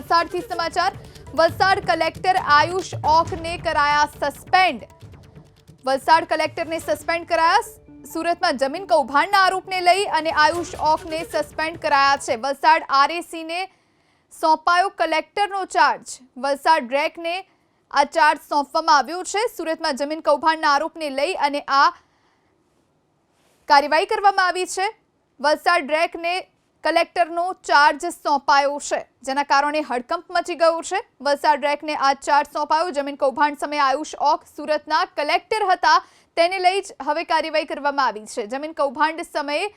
વલસાડથી સમાચાર. વલસાડ કલેક્ટર આયુષ ઓખને કરાયા સસ્પેન્ડ. વલસાડ કલેક્ટરને સસ્પેન્ડ કરાયા. સુરતમાં જમીન કૌભાંડના આરોપને લઈ અને આયુષ ઓખને સસ્પેન્ડ કરાયા છે. વલસાડ આરએસીને સોંપાયો કલેક્ટરનો ચાર્જ. વલસાડ રેકને આ ચાર્જ સોંપવામાં આવ્યો છે. સુરતમાં જમીન કૌભાંડના આરોપને લઈ અને આ કાર્યવાહી કરવામાં આવી છે. વલસાડ રેકને કલેક્ટરનો ચાર્જ સોંપાયો છે. જેના કારણે હડકંપ મચી ગયો છે. વલસાડ રેકને આ ચાર્જ સોંપાયો. જમીન કૌભાંડ સમયે આયુષ ઓક સુરતના કલેક્ટર હતા. તેને લઈ જ હવે કાર્યવાહી કરવામાં આવી છે. જમીન કૌભાંડ સમયે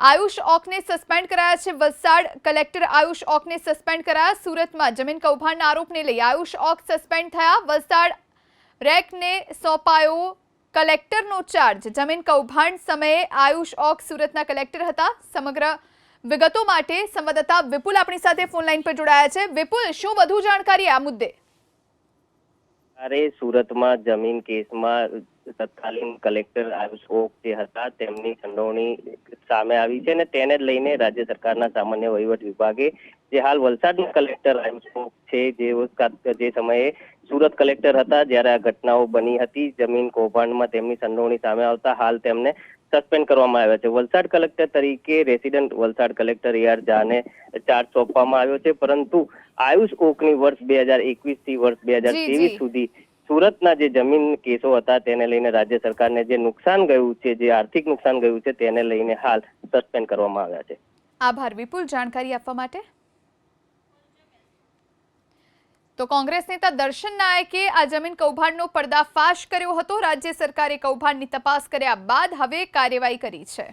આયુષ ઓકને સસ્પેન્ડ કરાયા છે. વલસાડ કલેક્ટર આયુષ ઓકને સસ્પેન્ડ કરાયા. સુરતમાં જમીન કૌભાંડના આરોપને લઈ આયુષ ઓક સસ્પેન્ડ થયા. વલસાડ રેકને સોંપાયો કલેક્ટરનો ચાર્જ જમીન કૌભાંડ સમયે આયુષ ઓક સુરતના કલેક્ટર હતા. સમગ્ર વિગતો માટે સંવાદદાતા વિપુલ આપણી સાથે ફોનલાઈન પર જોડાયા છે. વિપુલ, શું વધુ જાણકારી આ મુદ્દે? અરે, સુરતમાં જમીન કેસમાં તત્કાલીન કલેક્ટર આયુષ ઓક જે હતા, તેમની સંડોવણી સામે આવી છે અને તેને લઈને રાજ્ય સરકારના સામાન્ય વહીવટ વિભાગે જે હાલ વલસાડના કલેક્ટર આયુષ ઓક છે જે સમયે સુરત કલેક્ટર હતા જ્યારે આ ઘટનાઓ બની હતી. જમીન કૌભાંડમાં તેમની સંડોવણી સામે આવતા હાલ તેમને સસ્પેન્ડ કરવામાં આવ્યા છે. વલસાડ કલેક્ટર તરીકે resident Valsad collector A R ઝાને charge સોંપવામાં આવ્યો છે. પરંતુ આયુષ ઓકની વર્ષ બે હજાર એકવીસથી વર્ષ બે હજાર ત્રેવીસ સુધી સુરતના જે જમીન કેસો હતા તેને લઈને રાજ્ય સરકારને જે નુકસાન ગયું છે જે આર્થિક નુકસાન ગયું છે તેને લઈને હાલ સસ્પેન્ડ કરવામાં આવ્યા છે. આભાર. વિપુલ જાણકારી આપવા માટે? તો કોંગ્રેસ નેતા દર્શન નાયકે આ જમીન કૌભાંડનો પર્દાફાશ કર્યો હતો. રાજ્ય સરકારે કૌભાંડની તપાસ કર્યા બાદ હવે કાર્યવાહી કરી છે.